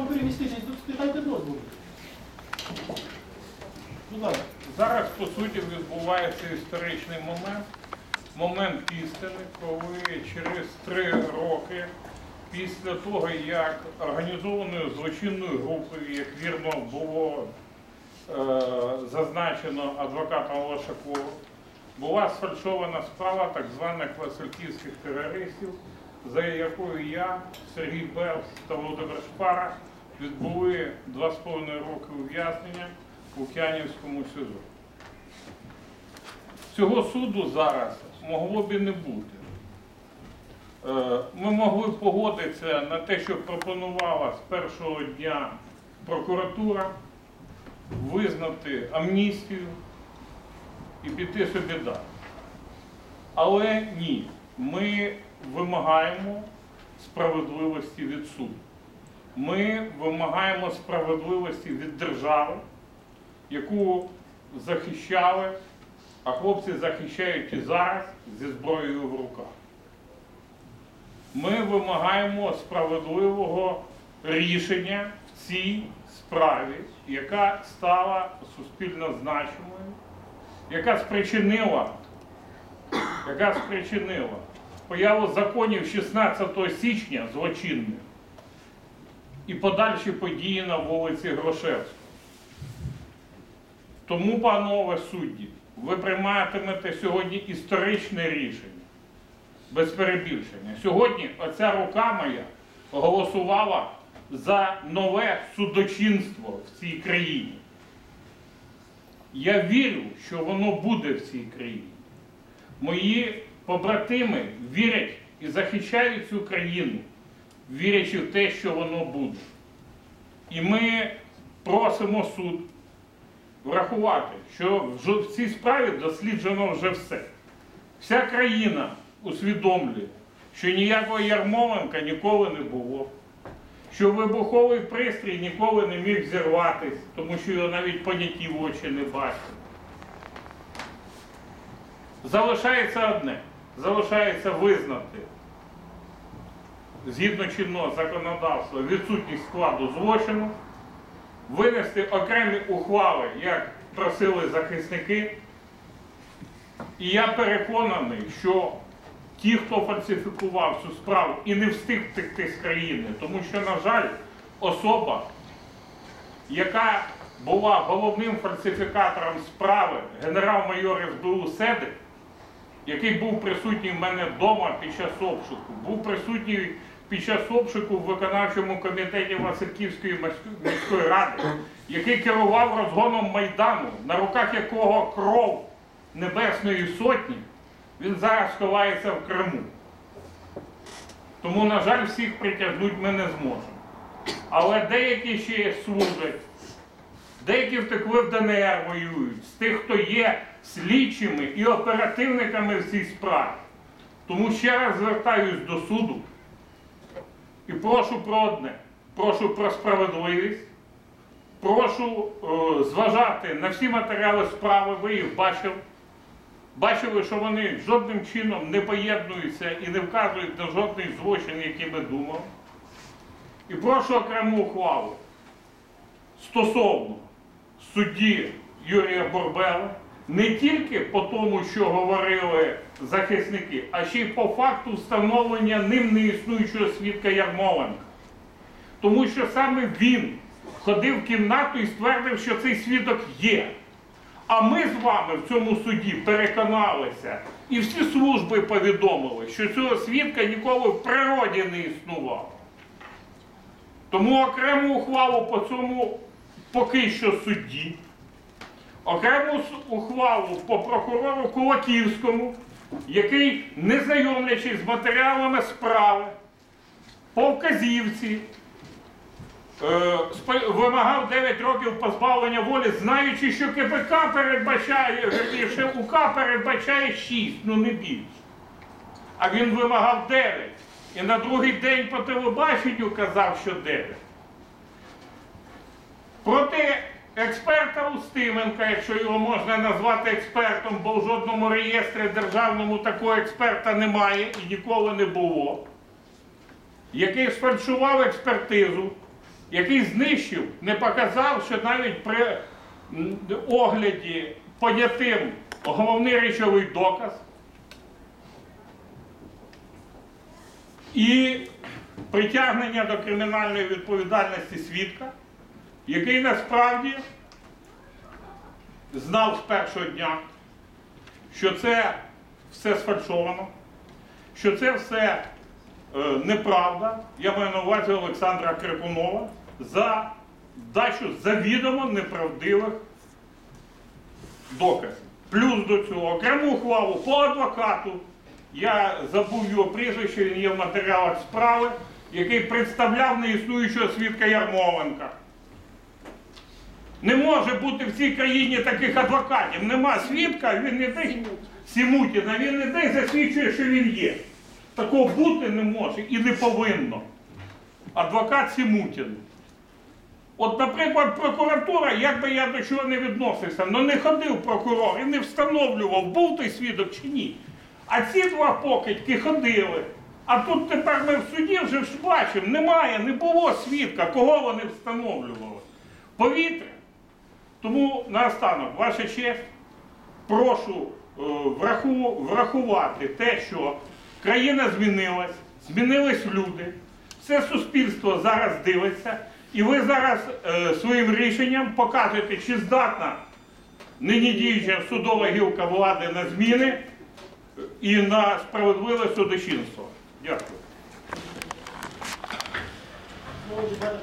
містичні, тут спитайте дозволу. Зараз, по суті, відбувається історичний момент, момент істини, коли через три роки після того, як організованою злочинною групою, як вірно було е, зазначено адвокатом Лошаковим, була сфальшована справа так званих васильківських терористів, за якою я, Сергій Белс та Володимир Шпара відбули два з половиною роки ув'язнення в Лук'янівському СІЗО. Цього суду зараз могло б і не бути. Е, Ми могли б погодитися на те, що пропонувала з першого дня прокуратура визнати амністію і піти собі далі. Але ні, ми вимагаємо справедливості від суду. Ми вимагаємо справедливості від держави, яку захищали, а хлопці захищають і зараз зі зброєю в руках. Ми вимагаємо справедливого рішення в цій справі, яка стала суспільно значимою, яка спричинила, яка спричинила появу законів 16 січня злочинних і подальші події на вулиці Грошевського. Тому, панове судді, ви прийматимете сьогодні історичне рішення, без перебільшення. Сьогодні оця рука моя голосувала за нове судочинство в цій країні. Я вірю, що воно буде в цій країні. Мої побратими вірять і захищають цю країну, вірячи в те, що воно буде. І ми просимо суд врахувати, що в цій справі досліджено вже все. Вся країна усвідомлює, що ніякого Ярмоленка ніколи не було, що вибуховий пристрій ніколи не міг зірватися, тому що його навіть поняті в очі не бачили. Залишається одне. Залишається визнати згідно чинного законодавства відсутність складу злочину, винести окремі ухвали, як просили захисники. І я переконаний, що ті, хто фальсифікував цю справу і не встиг втекти з країни, тому що, на жаль, особа, яка була головним фальсифікатором справи, генерал-майор СБУ Седик, який був присутній в мене вдома під час обшуку, був присутній під час обшуку в виконавчому комітеті Васильківської міської- ради, який керував розгоном Майдану, на руках якого кров Небесної Сотні, він зараз ховається в Криму. Тому, на жаль, всіх притягнути ми не зможемо. Але деякі ще служать, деякі втекли в ДНР воюють, з тих, хто є слідчими і оперативниками в цій справі. Тому ще раз звертаюсь до суду і прошу про одне, прошу про справедливість, прошу е, зважати на всі матеріали справи, ви їх бачили. Бачили, що вони жодним чином не поєднуються і не вказують на жодний злочин, який ми думали. І прошу окрему ухвалу стосовно судді Юрія Борбела не тільки по тому, що говорили захисники, а ще й по факту встановлення ним неіснуючого свідка Ярмоленка. Тому що саме він ходив в кімнату і ствердив, що цей свідок є. А ми з вами в цьому суді переконалися, і всі служби повідомили, що цього свідка ніколи в природі не існувало. Тому окрему ухвалу по цьому поки що судді, окрему ухвалу по прокурору Кулаківському, який, не знайомлячись з матеріалами справи, по вказівці, е, вимагав 9 років позбавлення волі, знаючи, що КПК передбачає, вірніше, УК передбачає 6, ну не більше. А він вимагав 9. І на другий день по телебаченню казав, що 9. Проти експерта Устименка, якщо його можна назвати експертом, бо в жодному реєстрі державному такого експерта немає і ніколи не було, який сфальшував експертизу, який знищив, не показав, що навіть при огляді понятим головний речовий доказ. І притягнення до кримінальної відповідальності свідка, який насправді знав з першого дня, що це все сфальшовано, що це все е, неправда. Я маю на увазі Олександра Крикунова за дачу завідомо неправдивих доказів. Плюс до цього окрему ухвалу по адвокату. Я забув його прізвище, він є в матеріалах справи, який представляв неіснуючого свідка Ярмоленка. Не може бути в цій країні таких адвокатів. Нема свідка, він не десь Сімутіна, він не десь засвідчує, що він є. Такого бути не може і не повинно. Адвокат Сімутін. От, наприклад, прокуратура, як би я до чого не відносився, ну не ходив прокурор і не встановлював, був той свідок чи ні. А ці два покидьки ходили. А тут тепер ми в суді вже бачимо, немає, не було свідка, кого вони встановлювали. Повітря. Тому наостанок, ваша честь, прошу е, враху, врахувати те, що країна змінилась, змінились люди, все суспільство зараз дивиться, і ви зараз е, своїм рішенням покажете, чи здатна нині діюча судова гілка влади на зміни е, і на справедливе судочинство. Дякую. Справа.